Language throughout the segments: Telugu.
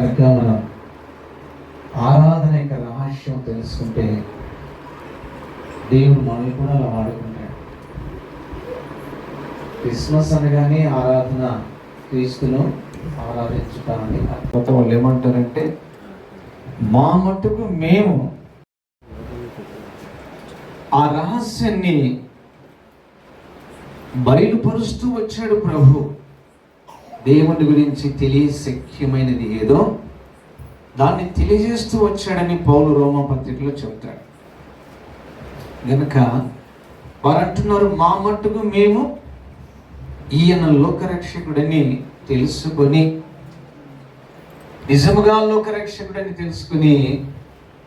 కనుక మనం ఆరాధన యొక్క రహస్యం తెలుసుకుంటే దేవుడు మనల్ని కూడా అలా వాడుకుంటాడు. క్రిస్మస్ అనగానే ఆరాధన క్రీస్తును ఆరాధించుతామని అని కొత్త వాళ్ళు ఏమంటారంటే మా మట్టుకు మేము ఆ రహస్యాన్ని బయలుపరుస్తూ వచ్చాడు ప్రభు. దేవుని గురించి తెలియశక్యమైనది ఏదో? దాన్ని తెలియజేస్తూ వచ్చాడని పౌలు రోమ పత్రికలో చెప్తాడు. గనుక వారు అంటున్నారు మా మట్టుకు మేము ఈయన లోకరక్షకుడని తెలుసుకొని నిజముగా లోకరక్షకుడని తెలుసుకుని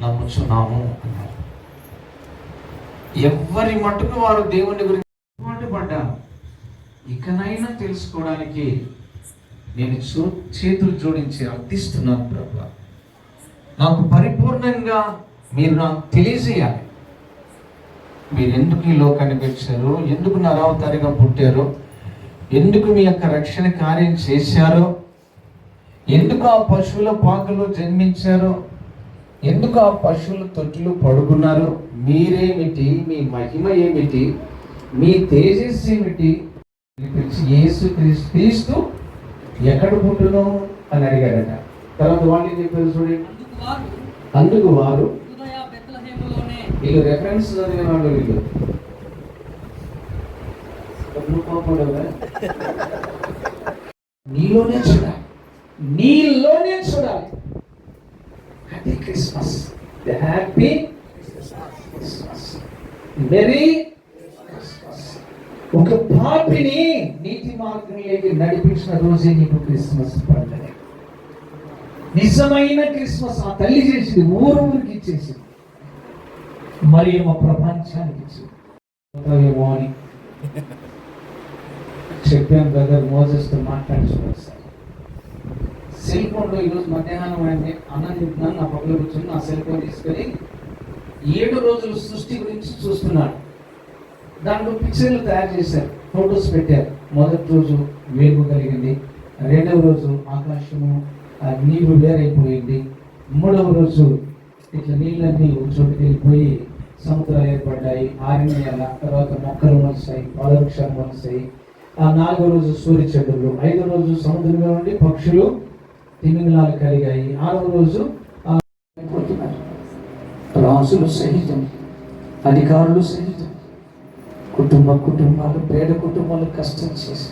నమ్ముచున్నాము అన్నారు. ఎవ్వరి మటుకు వారు దేవుని గురించి పడ్డారు ఇకనైనా తెలుసుకోవడానికి నేను చూ చేతులు జోడించి అర్థిస్తున్నాను ప్రభు. నాకు పరిపూర్ణంగా మీరు నాకు తెలియజేయాలి. మీరు ఎందుకు ఈ లోకానికి వచ్చారో? ఎందుకు నరావతారిగా పుట్టారు? ఎందుకు మీ యొక్క రక్షణ కార్యం చేశారో? ఎందుకు ఆ పశువుల పాకలో జన్మించారో? ఎందుకు ఆ పశువుల తొట్టులు పడుకున్నారు? మీరేమిటి? మీ మహిమ ఏమిటి? మీ తేజస్సు ఏమిటి? ఏసు యేసు క్రీస్తు క్రీస్తు ఎక్కడ పుట్టును అని అడిగాడట. తర్వాత వాళ్ళు ఏం చెప్పారు చూడండి అందుకు వారు వీళ్ళు రెఫరెన్స్ చదివిన వాళ్ళు వీళ్ళు. నీలోనే చూడాలి. నీలోనే చూడాలి. Happy Christmas happy Christmas merry ఒక పాపిని నీతి మార్గంలోకి నడిపించిన రోజే నీకు క్రిస్మస్ పండుగ. నిజమైన క్రిస్మస్ ఆ తల్లి చేసింది ఊరు ఊరికి ఇచ్చేసింది. మరి మా ప్రపంచానికి ఇచ్చింది. అని చెప్పాను బ్రదర్ మోజస్తో మాట్లాడుకోవాలి సెల్ ఫోన్లో ఈరోజు మధ్యాహ్నం అంటే అన్నం తింటున్నాను నా పక్కన కూర్చొని నా సెల్ ఫోన్ తీసుకొని ఏడు రోజుల సృష్టి గురించి చూస్తున్నాడు దాంట్లో పిక్చర్లు తయారు చేశారు. ఫొటోస్ పెట్టారు. మొదటి రోజు వేగు కలిగింది. రెండవ రోజు ఆకాశము నీరు వేరైపోయింది. మూడవ రోజు ఇట్లా నీళ్ళన్నీ ఒక చోటుకి వెళ్ళిపోయి సముద్రాలు ఏర్పడ్డాయి. ఆరినేయాల తర్వాత మొక్కలు మొలిసాయి పాదవృక్షాలు మొలిసాయి. ఆ నాలుగో రోజు సూర్యచంద్రులు ఐదో రోజు సముద్రంలో నుండి పక్షులు తిమింగళాలు కలిగాయి. ఆరవ రోజు రాజులు సహితం అధికారులు సహితం. కుటుంబ కుటుంబాలు పేద కుటుంబాలు కష్టం చేసి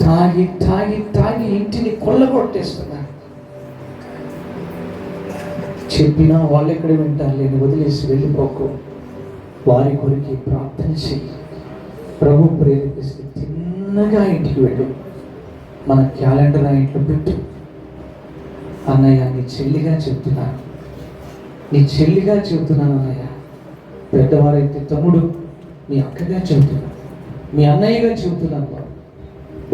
తాగి తాగి తాగి ఇంటిని కొల్లగొట్టేస్తున్నారు. చెప్పినా వాళ్ళు ఎక్కడ వింటారు లేని వదిలేసి వెళ్ళిపోకు. వారి కొరికి ప్రార్థన చెయ్యి. ప్రభు ప్రేరేపిస్తే చిన్నగా ఇంటికి వెళ్ళు. మన క్యాలెండర్ ఆ ఇంట్లో పెట్టు. అన్నయ్య నీ చెల్లిగా చెప్తున్నాను. నీ చెల్లిగా చెబుతున్నాను అన్నయ్య. పెద్దవారైతే తమ్ముడు. మీ అక్కగా చెబుతున్నాను మీ అన్నయ్యగా చెబుతున్నాను బాబు.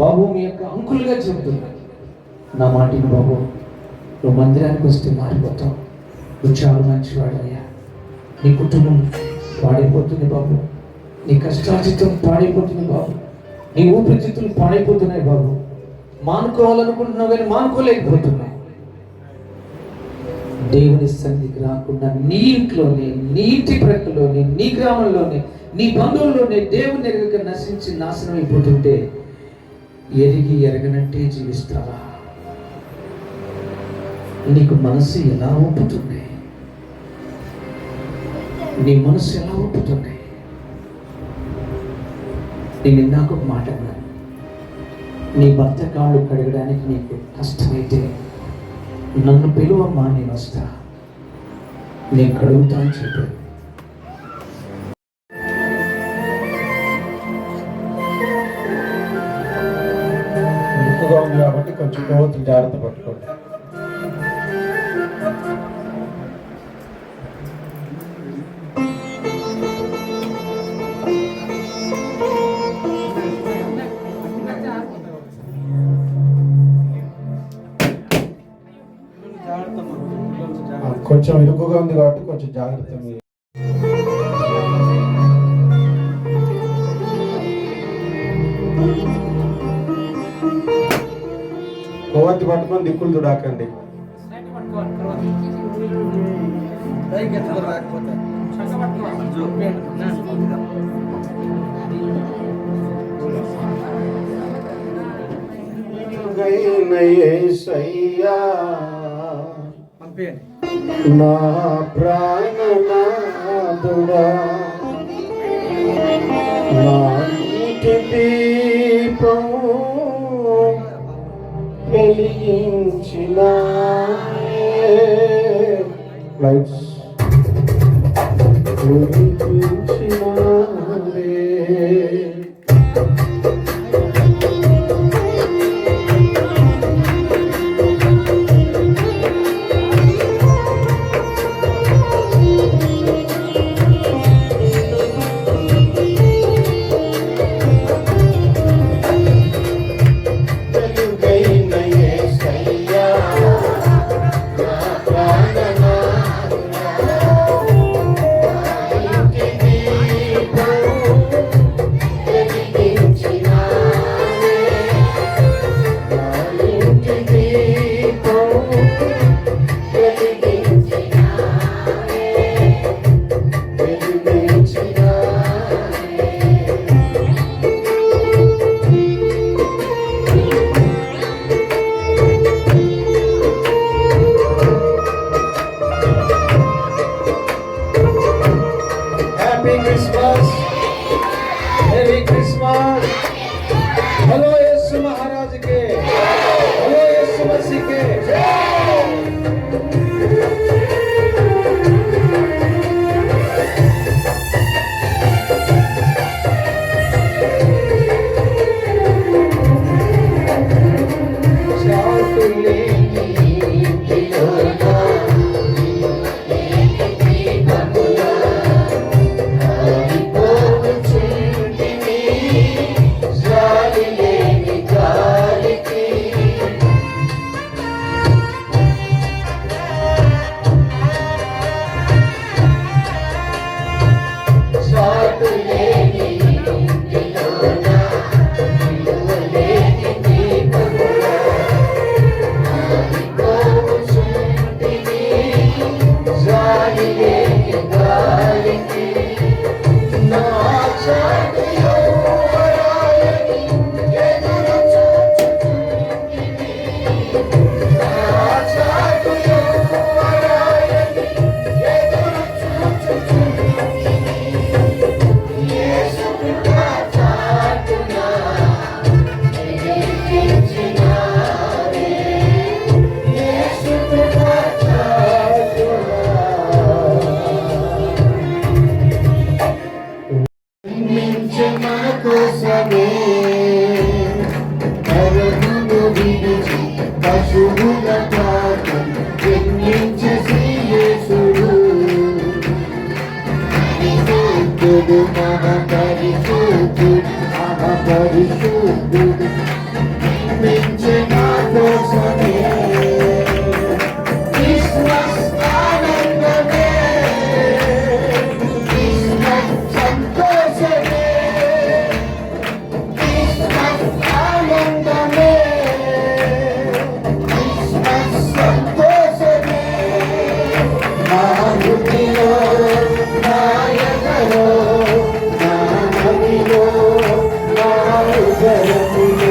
బాబు మీ యొక్క అంకుల్గా చెబుతున్నాను నా మాటిని బాబు నువ్వు మందిరానికి వస్తే మారిపోతావు. నువ్వు చాలా మంచివాడయ్యా. నీ కుటుంబం పాడైపోతుంది బాబు. నీ కష్టార్జితం పాడైపోతుంది బాబు. నీ ఊపిరితిత్తులు పాడైపోతున్నాయి బాబు. మానుకోవాలనుకుంటున్నావు కానీ మానుకోలేకపోతున్నావు. దేవుని సన్నిధికి రాకుండా నీ ఇంట్లోనే నీ ఇంటి ప్రక్కలోనే నీ గ్రామంలోనే నీ బంధువుల్లోనే దేవుని ఎరగక నశించి నాశనం అయిపోతుంటే ఎరిగి ఎరగనంటే జీవిస్తావా? నీకు మనసు ఎలా ఒప్పుతుంది నీ మనసు ఎలా ఒప్పుతుంది నేను ఇందాక ఒక మాట అన్నాను. నీ భర్త కాళ్ళు కడగడానికి నీకు కష్టమైతే నన్ను పిలువమ్మా నేను వస్తా. నేను కడుగుతా అని చెప్పాను ఉంది కాబట్టి కొంచెం కొవ్వొత్తులు జాగ్రత్త పట్టుకోండి. కొంచెం ఇరుకుగా ఉంది కాబట్టి కొంచెం జాగ్రత్త కొవ్వొత్తి పట్టుకొని దిక్కులు తుడాకండి పంపేయండి. నా ప్రాణనాథుడా నా ఇంటి దీపము వెలిగించిన లైట్స్. వెలిగించిన Happy Christmas. Happy Christmas. Hello ಜಗತ್ತಿಗೆ